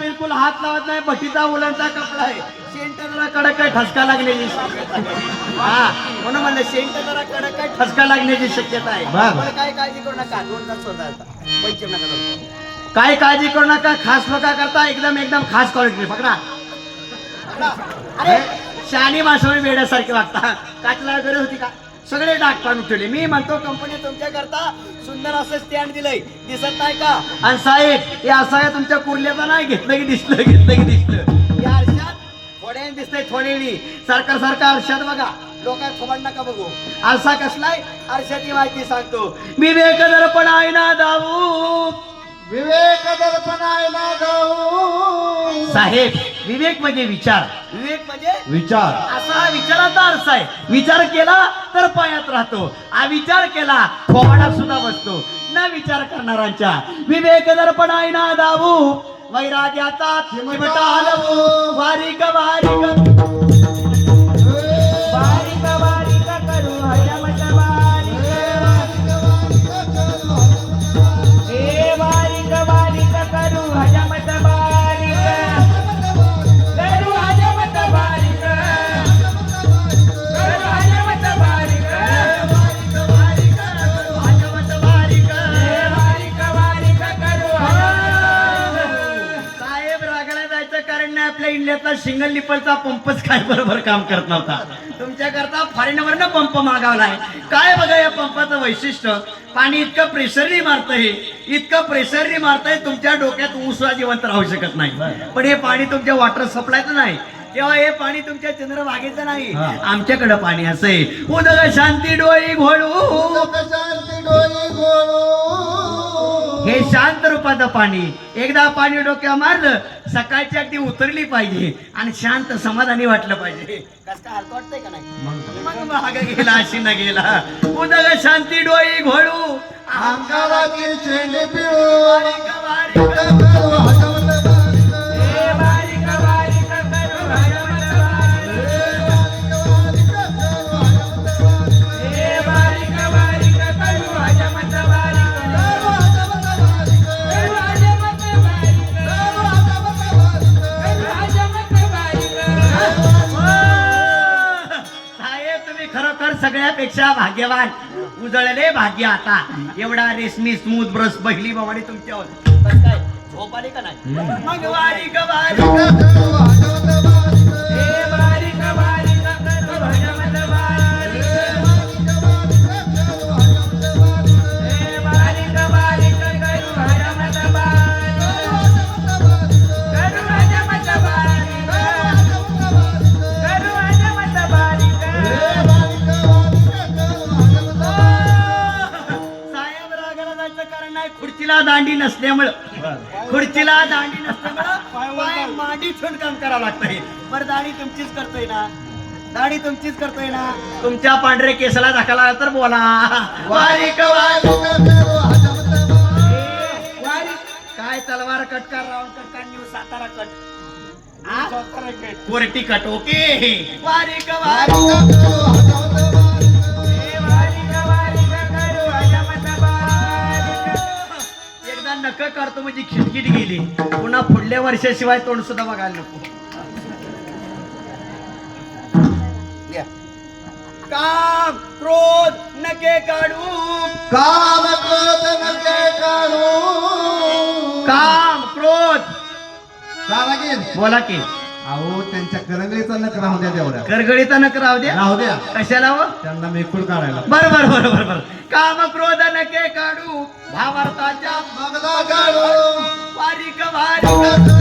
बिलकुल हात लावत नाही भटीचा उलांचा कपडा आहे. शेंट कडक काय ठसका लागलेली हा म्हणून म्हणलं शेंट कडक काय ठसका लागण्याची शक्यता आहे. काय काळजी करू नका दोन तास स्वतः नका काय काळजी करू नका खास नका करता एकदम एकदम खास क्वालिटी पकडा. अरे. शानी माणसावर वेड्यासारखे वागता काटला गरज होती का? सगळे डाग पाडून ठेवले. मी म्हणतो कंपनी तुमच्या करता सुंदर असं स्टँड दिलंय. दिसत नाही का? आणि साहेब हे असं आहे तुमच्या कुर्ल्याचा नाही घेतलं की दिसलं घेतलं की दिसलं. या आरशात थोड्याने दिसतंय थोड्याने. सारखा सारखा आरशात बघा. लोकांना थोबाड नका बघू. आरसा कसलाय? आरशाची माहिती सांगतो. विवेक दर्पण आहे ना दाऊ विवेक दर्पण आहे ना गाऊ साहेब विवेक म्हणजे विचार. विवेक म्हणजे विचार. असा हा विचाराचा अर्थ आहे. विचार केला तर पायात राहतो. हा विचार केला फोवाडा सुद्धा बसतो. न विचार करणाऱ्यांच्या. विवेक दर्पण आहे ना दाऊ वैराग्याचा चिमटा हलवू. वारिक वारिक कारण नाही आपल्या इंडियातला सिंगल निपलचा पंपच काय बरोबर काम करत नव्हता. तुमच्या करता फॉरेनवरनं पंप मागवलाय. काय बघा या पंपाचं वैशिष्ट्य? पाणी इतकं प्रेशरनी मारतंय. इतकं प्रेशरनी मारतंय तुमच्या डोक्यात ऊसला जिवंत राहू शकत नाही. पण हे पाणी तुमच्या वॉटर सप्लायचं नाही. तेव्हा हे पाणी तुमच्या चंद्रभागेचं नाही. आमच्याकडं पाणी असं आहे उदग शांती डोळी घोळू. शांती डोळी गोळू हे शांत रूपाचं पाणी. एकदा पाणी डोक्यावर मारलं सकाळची अगदी उतरली पाहिजे आणि शांत समाधानी वाटलं पाहिजे. का नाही? मग? गेला अशी न गेला. उदग शांती डोळी घोळू. पिळू. सगळ्यापेक्षा भाग्यवान. उजळले भाग्य आता. एवढा रेशमी स्मूथ ब्रश बहिली बवाडी तुमच्यावर. काय झोप आली का नाही? खुर्चीला दांडी नसल्यामुळं खुर्चीला दांडी नसल्यामुळं पाय मांडी ठेवून काम करावं लागतंय. बरं दाढी तुमचीच करतोय ना? दाढी तुमचीच करतोय ना? तुमच्या पांढरे केसाला दाखला तर बोला. वारीक. काय तलवार कटकार राऊंड कटकार न्यू सातारा कट? कोरटी कट ओके? वारीक वारीक नक करतो म्हणजे खिटकिट गेली. पुन्हा पुढल्या वर्षाशिवाय तोंड सुद्धा बघायला नको. काम क्रोध नके काढू. काम क्रोध नके काढू. काम क्रोध. बोला की. अहो त्यांच्या करंगळीचा नक राहू द्या तेवढ्या करगडीचा नक राहू द्या? राहू द्या. कशाला हो? त्यांना मेकूळ काढायला बर बर बर बर बर काम क्रोध नके काढू भावार्थाच्या बगदा काढू वारीक वारीक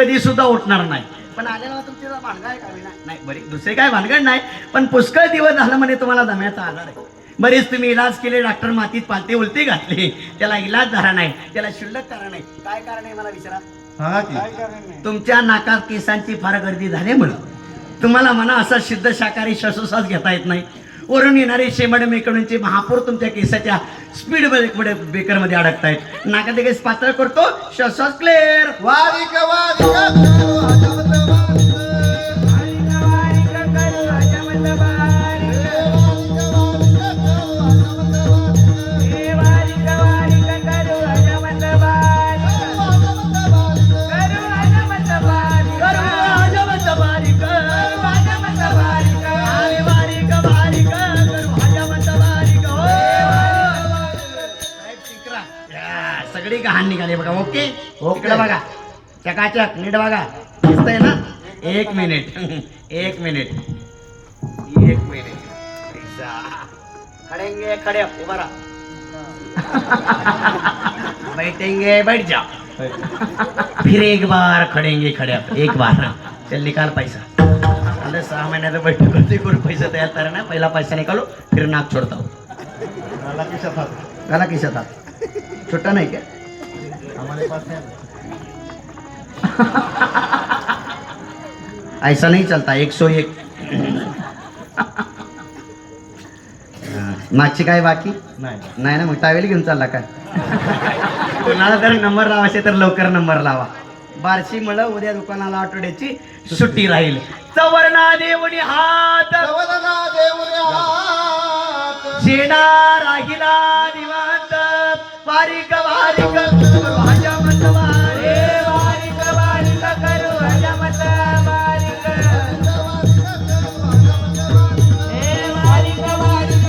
कधी सुद्धा उठणार नाही. पण आलेला तुमची भानगड आहे का? नाही बरी दुसरे काय भानगड नाही पण पुष्कळ दिवस झालं म्हणे तुम्हाला दम्याचा आजार आहे. बरेच तुम्ही इलाज केले डॉक्टर मातीत पालते उलटे घातले त्याला इलाज झाला नाही त्याला शुल्लक कारण आहे काय कारण आहे मला विचारा? तुमच्या नाकात केसांची फार गर्दी झाल्यामुळं तुम्हाला म्हणा असा सिद्ध शाकाहारी श्वासोश्वास घेता येत नाही. वरून येणारे शेमड मेकडूनचे महापूर तुमच्या केसाच्या स्पीड ब्रेकरमध्ये अडकतायत. नाका ते पातळ करतो. श्वास क्लिअर वारिक वारिक वारिक. कहाण निघाली बघा. ओके? ओके. बघा. चकाचक नीट बघा. दिसतंय ना? एक मिनिट. एक मिनिट. एक मिनिट. ऐसा. खडेंगे खडे. उभा राहा. बैठेंगे बैठ जाओ. फिर एक बार खडेंगे खड़े. एक बार. चल निकाल पैसा. अरे सहा महिन्याचं बैठक होती. पैसा तयार करा ना. पहिला पैसा निकालो फिर नाक छोड़ता हूँ. खिशात हात. गला किशात छोटा नाही क्या हमारे पास है. ऐसा नहीं चलता एक सौ एक. मागची काय बाकी? नाही. नाही ना मग टावेल घेऊन चालला काय? कुणाला जर नंबर लावायचे तर लवकर नंबर लावा. बारशी मला उद्या दुकानाला आठवड्याची सुट्टी राहील. चवर्णा देऊनी हात. हात. शेणा राहिला निवांत. वारिक वारिक